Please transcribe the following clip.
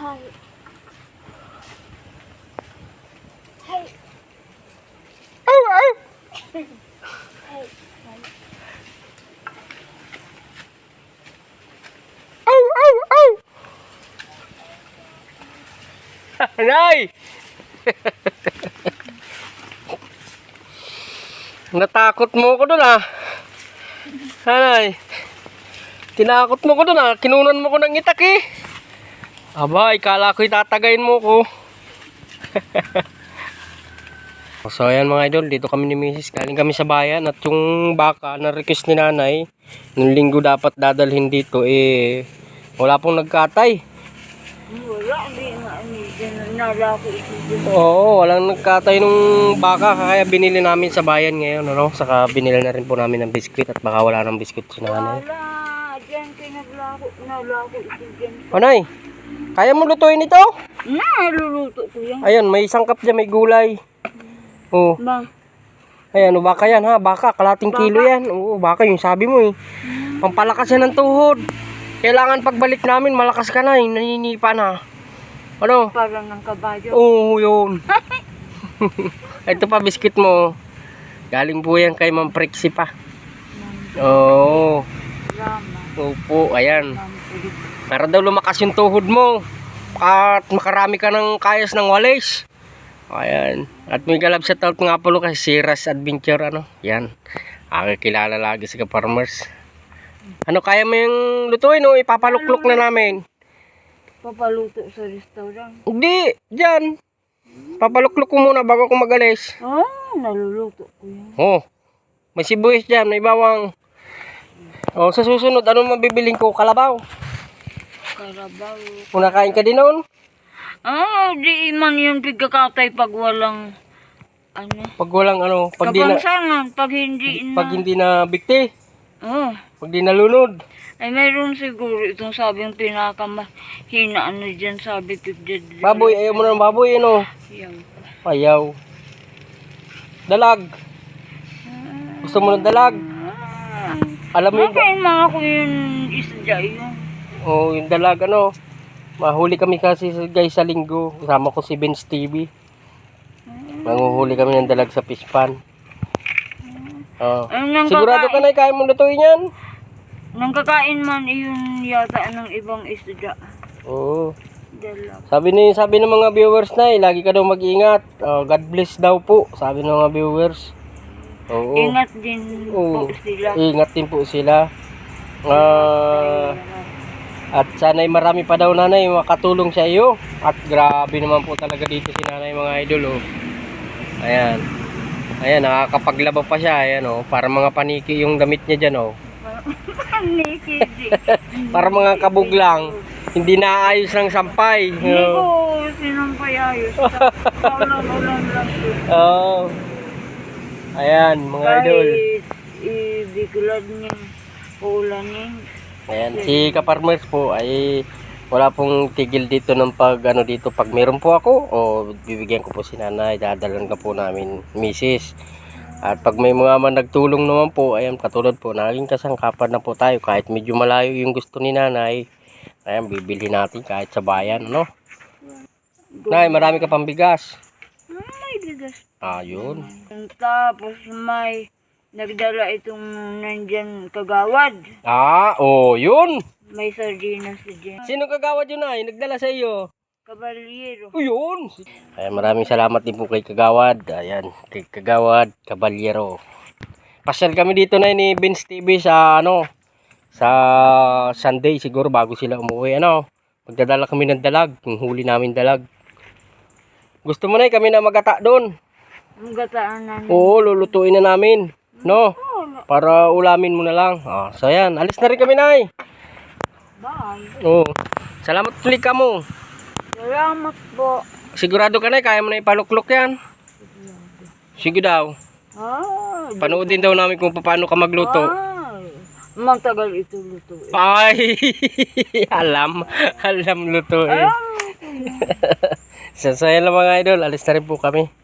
Hi. Hey. Ow, ow. Hey. Ow, ow, ow. Nay! Natakot mo ko doon ah. Hanay. Tinakot mo ko doon ah. Kinunan mo ko ng itak eh. Aba, ikala ko itatagayin mo ko. so ayan mga idol, dito kami ni Mrs. Galing kami sa bayan at yung baka na request ni nanay, nung linggo dapat dadalhin dito eh wala pong nagkatay. Wala. Oo, walang nagkatay nung baka kaya binili namin sa bayan ngayon ano. Saka binili na rin po namin ng biskwit at baka wala ng biskwit si nanay. Wala. Dyan pinaglako. Nalako ito dyan. Anay, kaya mo lutuin ito? Naluluto ko yan. Ayun, may sangkap dyan, may gulay. Oh, Ma. ayan, o baka yan ha, baka, kalating kilo yan. Oo, baka yung sabi mo eh. Pampalakas yan ng tuhod. Kailangan pagbalik namin, malakas ka na, eh, naninipa na. Ano? Parang ng kabayo. Oo, yun. Ito pa, biscuit mo. Galing po yan kay Ma'am Prexy pa. Oo. Rama. Opo, ayan. Ma'am. Para daw lumakas yung tuhod mo. At makarami ka ng kayas ng walis. Ayan. At may galab sa out nga pala kay Siras Adventure, ano. Yan. Ako kilala lagi sa farmers. Ano, kaya mo yung lutuin o ipapaluklok na namin? Papaluto sa restaurant. Hindi, dyan. Papaluklok ko muna bago ako magalis. Ah, naluluto ko yan. Oh, may sibuyas dyan, may bawang. Oh, sa susunod, ano mabibiling ko? Kalabaw. Karabaw. Kung nakain ka din noon, Ah, di man yung pagkakatay pag walang ano. pag walang ano, pag di na, pag hindi na. pag hindi na bigti, Oh, pag di nalunod. ay meron siguro itong sabing pinakamahina ano dyan sabi pigdad. Baboy, ayaw mo na ng baboy, ano? Yan. Ayaw. Dalag. Gusto mo ng dalag? Ah, Alam mo yung, okay mga ko yung isda yun. Oh, yung dalag, ano? Mahuli kami kasi guys sa linggo. Kasama ko si Benz TV. Manguhuli kami ng dalag sa fish pan. Oh. Sigurado ka na kaya mo lutuin yan? nang kakain man yun yata ng ibang isda. Oo. Dala. Sabi ni sabi ng mga viewers na, eh, lagi ka daw mag-ingat. Oh, God bless daw po, sabi ng mga viewers. Oo. Ingat din Oo. po sila. Ingat din po sila. Ah, at sana'y marami pa daw nanay makatulong sa iyo. At grabe naman po talaga dito si nanay mga idol oh. Ayan. Ayan, nakakapaglaba pa siya. Ayan oh, para mga paniki yung damit niya dyan oh. Para mga kabog lang. Hindi naayos ng sampay. Hindi Oh. ko sinampayayos. Ulan-ulan lang yun. Oh. Ayan, mga idol. Kahit ibiglan niya ulanin. Ayan, si Kaparmers po ay wala pong tigil dito ng pag ano dito pag meron po ako o bibigyan ko po si nanay dadalan ka po namin misis. At pag may mga man nagtulong naman po ayan katulad po naging kasangkapan na po tayo kahit medyo malayo yung gusto ni nanay ayan bibili natin kahit sa bayan ano? Nay marami ka pang bigas. May bigas. ayun. Tapos may nagdala itong nandyan kagawad. ah oh yun May sardinas dyan. sino kagawad yun ay nagdala sa iyo Kabalyero. O yun. Ayan, maraming salamat din po kay Kagawad. Ayan, kay Kagawad, Caballero. Pasyal kami dito na ni Vince TV sa ano, sa Sunday siguro bago sila umuwi. Ano, magdadala kami ng dalag, yung huli namin dalag. Gusto mo na kami na magata doon. Ang gataan namin. Oo, lulutuin na namin. No, para ulamin mo na lang. Ah, so ayan, alis na rin kami nay. Bye. Oo. Salamat ulit ka mo. Salamat po. Sigurado ka na, kaya mo na ipaluklok yan. Sige daw. Ah, Panoodin daw namin kung paano ka magluto. Ay, matagal ito luto. Ay, alam. Alam luto eh. Alam. Yan lang mga idol. Alis na rin po kami.